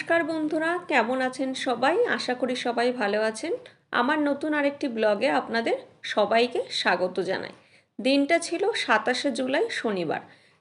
বন্ধুরা, কেমন আছেন সবাই? আশা করি সবাই ভালো আছেন। আমার নতুন আরেকটি ব্লগে আপনাদের সবাইকে স্বাগত জানাই। দিনটা ছিল সাতাশে জুলাই, শনিবার।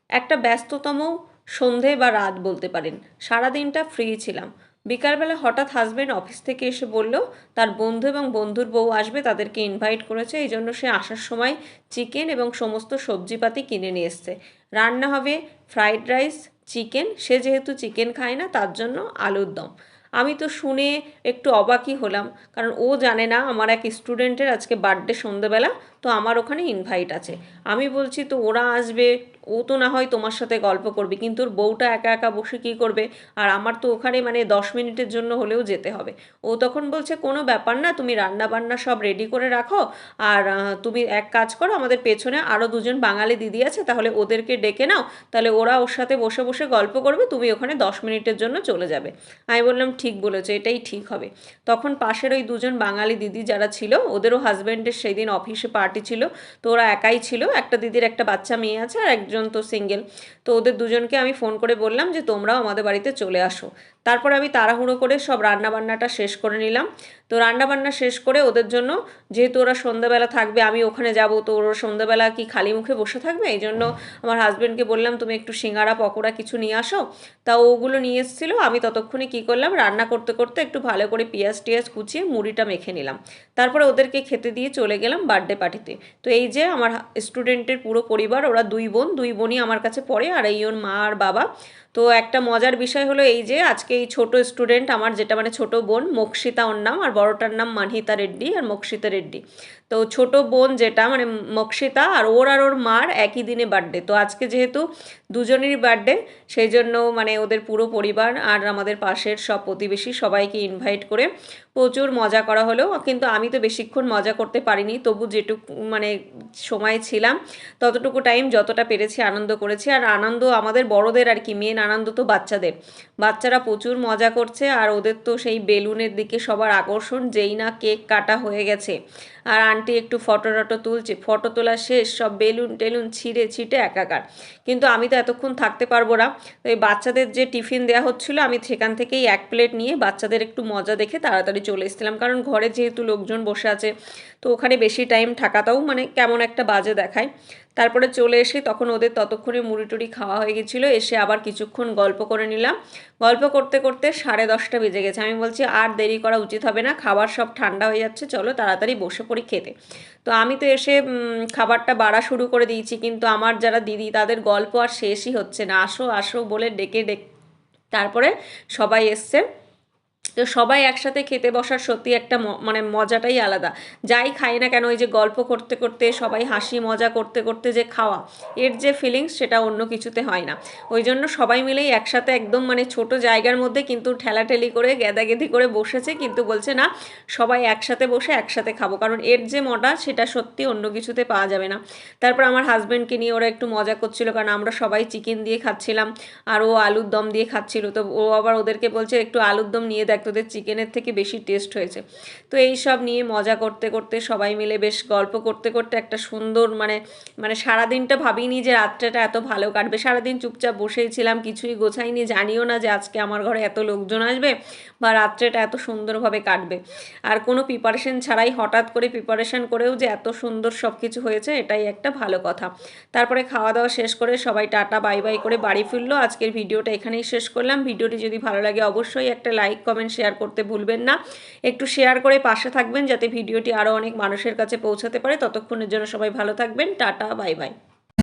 একটা ব্যস্ততম সন্ধে বা রাত বলতে পারেন। সারা দিনটা ফ্রি ছিলাম। বিকালবেলা হঠাৎ হাজব্যান্ড অফিস থেকে এসে বলল, তার বন্ধু এবং বন্ধুর বউ আসবে, তাদেরকে ইনভাইট করেছে। এই জন্য সে আসার সময় চিকেন এবং সমস্ত সবজিপাতি কিনে নিয়ে এসছে। রান্না হবে ফ্রাইড রাইস চিকেন, সে যেহেতু চিকেন খায় না, তার জন্য আলুর দম। আমি তো শুনে একটু অবাকই হলাম, কারণ ও জানে না, আমার এক স্টুডেন্টের আজকে বার্থডে সন্ধেবেলা তো আমার ওখানে ইনভাইট আছে। আমি বলছি, তো ওরা আসবে, ও তো না হয় তোমার সাথে গল্প করবে, কিন্তু ওর বউটা একা একা বসে কী করবে? আর আমার তো ওখানে মানে দশ মিনিটের জন্য হলেও যেতে হবে। ও তখন বলছে, কোনো ব্যাপার না, তুমি রান্না বান্না সব রেডি করে রাখো, আর তুমি এক কাজ করো, আমাদের পেছনে আরও দুজন বাঙালি দিদি আছে, তাহলে ওদেরকে ডেকে নাও, তাহলে ওরা ওর সাথে বসে বসে গল্প করবে, তুমি ওখানে দশ মিনিটের জন্য চলে যাবে। আমি বললাম, ঠিক বলেছ, এটাই ঠিক হবে। তখন পাশের ওই দুজন বাঙালি দিদি যারা ছিল, ওদেরও হাজব্যান্ডের সেই দিন অফিসে পার্টি ছিল। তো ওরা একাই ছিল। একটা দিদির একটা বাচ্চা মেয়ে আছে আর একজন তো সিঙ্গেল তো ওদের দুজনকে আমি ফোন করে বললাম যে তোমরাও আমাদের বাড়িতে চলে আসো। তারপর আমি তাড়াহুড়ো করে সব রান্নাবান্নাটা শেষ করে নিলাম। তো রান্নাবান্না শেষ করে ওদের জন্য, যেহেতু ওরা সন্ধ্যাবেলা থাকবে, আমি ওখানে যাব, তো ওরা সন্ধ্যাবেলা কি খালি মুখে বসে থাকবে? এই জন্য আমার হাজব্যান্ডকে বললাম, তুমি একটু সিঙ্গারা পকোড়া কিছু নিয়ে আসো। তা ওগুলো নিয়ে এসেছিল, আমি ততক্ষণে কী করলাম, রান্না করতে করতে একটু ভালো করে পেঁয়াজ টিয়াজ কুচিয়ে মুড়িটা মেখে নিলাম। তারপরে ওদেরকে খেতে দিয়ে চলে গেলাম বার্থডে পার্টিতে তো এই যে আমার স্টুডেন্টের পুরো পরিবার, ওরা দুই বোন, দুই বোনই আমার কাছে পড়ে, আর এই ওর মা আর বাবা। তো একটা মজার বিষয় হলো এই যে আজকে এই ছোট স্টুডেন্ট আমার যেটা মানে ছোট বোন মক্ষিতা ওর নাম, আর বড়টার নাম মানহিতা রেড্ডি আর মক্ষিতা রেড্ডি। তো ছোট বোন যেটা মানে মক্ষিতা আর ওর আর ওর মার একই দিনে বার্থডে তো আজকে যেহেতু দুজনেরই বার্থডে সেই জন্য মানে ওদের পুরো পরিবার আর আমাদের পাশের সব প্রতিবেশী সবাইকে ইনভাইট করে প্রচুর মজা করা হলো। কিন্তু আমি তো বেশিক্ষণ মজা করতে পারিনি, তবু যেটুকু মানে সময় ছিলাম, ততটুকু টাইম যতটা পেরেছি আনন্দ করেছি। আর আনন্দ আমাদের বড়দের আর কি মেন আনন্দ তো বাচ্চাদের। বাচ্চারা প্রচুর মজা করছে আর ওদের তো সেই বেলুনের দিকে সবার আকর্ষণ, যেই না কেক কাটা হয়ে গেছে। আর আন্টি একটু ফটো টটো তুলছে, ফটো তোলা শেষ, সব বেলুন টেলুন ছিঁড়ে ছিটে একাকার। কিন্তু আমি তো এতক্ষণ থাকতে পারব না। তো এই বাচ্চাদের যে টিফিন দেওয়া হচ্ছিল, আমি সেখান থেকেই এক প্লেট নিয়ে বাচ্চাদের একটু মজা দেখে তাড়াতাড়ি চলে এসেছিলাম। কারণ ঘরে যেহেতু লোকজন বসে আছে, তো ওখানে বেশি টাইম থাকাটাও মানে কেমন একটা বাজে দেখায়। তারপরে চলে এসে তখন ওদের ততক্ষণে মুড়ি টুড়ি খাওয়া হয়ে গেছিল, এসে আবার কিছুক্ষণ গল্প করে নিলাম। গল্প করতে করতে সাড়ে দশটা বেজে গেছে। আমি বলছি, আর দেরি করা উচিত হবে না, খাবার সব ঠান্ডা হয়ে যাচ্ছে, চলো তাড়াতাড়ি বসে পড়ি খেতে। তো আমি তো এসে খাবারটা বাড়া শুরু করে দিয়েছি, কিন্তু আমার যারা দিদি, তাদের গল্প আর শেষই হচ্ছে না। আসো আসো বলে ডেকে ডেকে, তারপরে সবাই এসছে। তো সবাই একসাথে খেতে বসার সত্যি একটা মানে মজাটাই আলাদা। যাই খাই না কেন, ওই যে গল্প করতে করতে, সবাই হাসি মজা করতে করতে যে খাওয়া, এর যে ফিলিংস সেটা অন্য কিছুতে হয় না। ওই জন্য সবাই মিলেই একসাথে একদম মানে ছোট জায়গার মধ্যে কিন্তু ঠেলাঠেলি করে, গেদাগেদি করে বসেছে, কিন্তু বলছে না, সবাই একসাথে বসে একসাথে খাব, কারণ এর যে মজা সেটা সত্যি অন্য কিছুতে পাওয়া যাবে না। তারপর আমার হাজব্যান্ডকে নিয়ে ওরা একটু মজা করছিল, কারণ আমরা সবাই চিকেন দিয়ে খাচ্ছিলাম, আর ও আলুর দম দিয়ে খাচ্ছিল, তো ও আবার ওদেরকে বলছে, একটু আলুর দম নিয়ে দেখ তোদের চিকেনের থেকে বেশি টেস্ট হয়েছে। তো এই সব নিয়ে মজা করতে করতে সবাই মিলে বেশ গল্প করতে করতে একটা সুন্দর মানে মানে সারাদিনটা ভাবিনি যে রাত্রেটা এত ভালো কাটবে। সারাদিন চুপচাপ বসেই ছিলাম, কিছুই গোছাইনি, জানিও না যে আজকে আমার ঘরে এত লোকজন আসবে বা রাত্রেটা এত সুন্দরভাবে কাটবে। আর কোনো প্রিপারেশন ছাড়াই হঠাৎ করে প্রিপারেশন করেও যে এত সুন্দর সব কিছু হয়েছে, এটাই একটা ভালো কথা। তারপরে খাওয়া দাওয়া শেষ করে সবাই টাটা, বাই বাই করে বাড়ি ফিরলো। আজকের ভিডিওটা এখানেই শেষ করলাম। ভিডিওটি যদি ভালো লাগে অবশ্যই একটা লাইক কমেন্ট শেয়ার করতে ভুলবেন না। একটু শেয়ার করে পাশে থাকবেন যাতে ভিডিওটি আরও অনেক মানুষের কাছে পৌঁছাতে পারে। ততক্ষণের জন্য সবাই ভালো থাকবেন। Tata bye bye